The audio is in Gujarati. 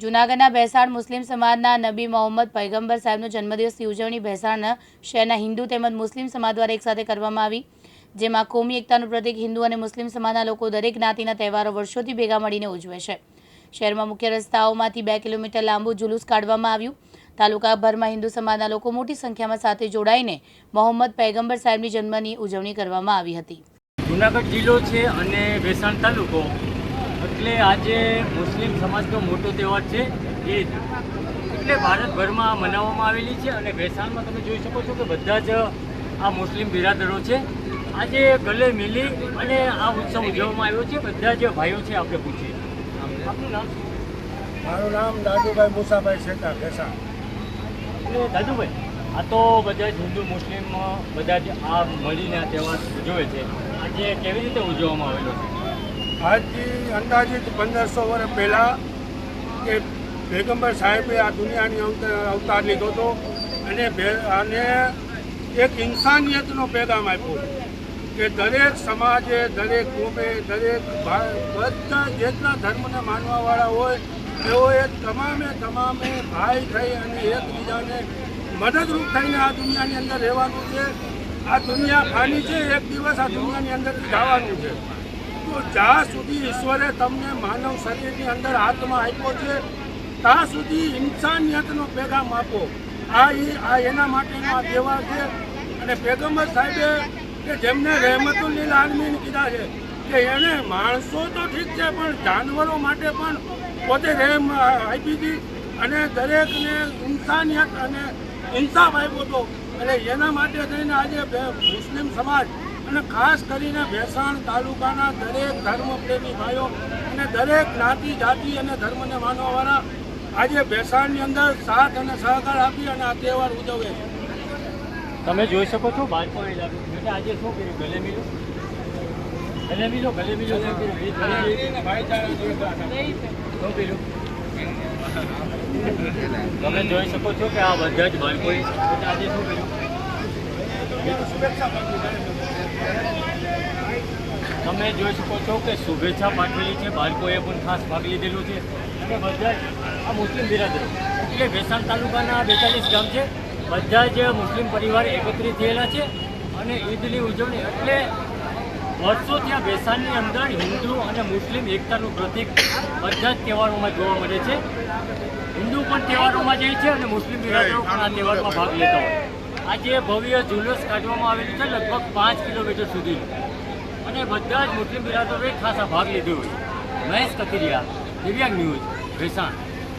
જૂનાગઢના ભેસાણ મુસ્લિમ સમાજના નબી મોહમ્મદ પૈગંબર સાહેબનો જન્મદિવસની ઉજવણી ભેસાણ શહેરના હિન્દુ તેમજ મુસ્લિમ સમાજ દ્વારા એકસાથે કરવામાં આવી, જેમાં કોમી એકતાનું પ્રતીક હિન્દુ અને મુસ્લિમ સમાજના લોકો દરેક જ્ઞાતિના તહેવારો વર્ષોથી ભેગા મળીને ઉજવે છે. શહેરમાં મુખ્ય રસ્તાઓમાંથી બે કિલોમીટર લાંબુ જુલુસ કાઢવામાં આવ્યું. તાલુકાભરમાં હિન્દુ સમાજના લોકો મોટી સંખ્યામાં સાથે જોડાઈને મોહમ્મદ પૈગંબર સાહેબની જન્મની ઉજવણી કરવામાં આવી હતી. જુનાગઢ જિલ્લો છે અને ભેસાણ તાલુકો એટલે આજે મુસ્લિમ સમાજનો મોટો તહેવાર છે ઈદ. એટલે ભારતભરમાં મનાવવામાં આવેલી છે અને વેસાણમાં તમે જોઈ શકો છો કે બધા જ આ મુસ્લિમ બિરાદરો છે. આજે ગલે મિલી અને આ ઉત્સવ ઉજવવામાં આવ્યો છે. બધા જ ભાઈઓ છે આપણે પૂછીએ. આપનું નામ મારું નામ દાદુભાઈ મુસાભાઈ શેતા ભેસાણ એટલે દાદુભાઈ આ તો બધા જ હિન્દુ મુસ્લિમ બધા જ આ મળીને આ તહેવાર ઉજવે છે. આજે કેવી રીતે ઉજવવામાં આવેલો છે? આજથી અંદાજિત પંદરસો વર્ષ પહેલાં કે પેગમ્બર સાહેબે આ દુનિયાની અવત- અવતાર લીધો હતો અને અને એક ઇન્સાનિયતનો પેગામ આપ્યો કે દરેક સમાજે, દરેક કોમે દરેક બધા જેટલા ધર્મને માનવાવાળા હોય, તેઓએ તમામે તમામે ભાઈ થઈ અને એકબીજાને મદદરૂપ થઈને આ દુનિયાની અંદર રહેવાનું છે. આ દુનિયા ફાની છે, એક દિવસ આ દુનિયાની અંદરથી જવાનું છે. તો જ્યાં સુધી ઈશ્વરે તમને માનવ શરીરની અંદર આત્મા આપ્યો છે, ત્યાં સુધી ઇન્સાનિયતનો પેગામ આપો. આ એ આ એના માટેનો આ તહેવાર છે. અને પેગમ્બર સાહેબે કે જેમને રહેમતુલ્લીલ આલમીન કીધા છે, કે એને માણસો તો ઠીક છે, પણ જાનવરો માટે પણ પોતે રહેમ આપી હતી. અને દરેકને ઇન્સાનિયત અને ઇન્સાફ આપ્યો હતો. એટલે એના માટે થઈને આજે મુસ્લિમ સમાજ અને ખાસ કરીને ભેસાણ તાલુકાના દરેક ધર્મપ્રેમી ભાઈઓ અને દરેક જ્ઞાતિ જાતિ અને ધર્મને માનવાવાળા આજે ભેસાણની અંદર સાથ અને સહકાર આપી અને આ તહેવાર ઉજવે છે. તમે જોઈ શકો છો બાળકો આજે શું કર્યું? ગલે મિલો? ગલે મિલો? ગલે મિલો શું કર્યું? તમે જોઈ શકો છો કે આ બધા જ બાળકોએ આજે શું કર્યું? તમે જોઈ શકો છો કે શુભેચ્છા પાઠવેલી છે, બાળકોએ પણ ખાસ ભાગ લીધેલો છે. અને બધા જ આ મુસ્લિમ બિરાદરો, એટલે વેસાણ તાલુકાના બેતાલીસ ગામ છે. બધા જ મુસ્લિમ પરિવાર એકત્રિત થયેલા છે અને ઈદની ઉજવણી એટલે વર્ષોથી આ વેસાણની અંદર હિન્દુ અને મુસ્લિમ એકતાનું પ્રતિક બધા જ તહેવારોમાં જોવા મળે છે. હિન્દુ પણ તહેવારોમાં જાય છે અને મુસ્લિમ બિરાદરો પણ આ તહેવારમાં ભાગ લેતા હોય આજે ભવ્ય જુલુસ કાઢવામાં આવેલું છે લગભગ પાંચ કિલોમીટર સુધી. અને બધા જ મુસ્લિમ બિરાદરોએ ખાસ ભાગ લીધો મહેશ કથિરિયા, દિવ્યાંગ ન્યૂઝ, ભેસાણ.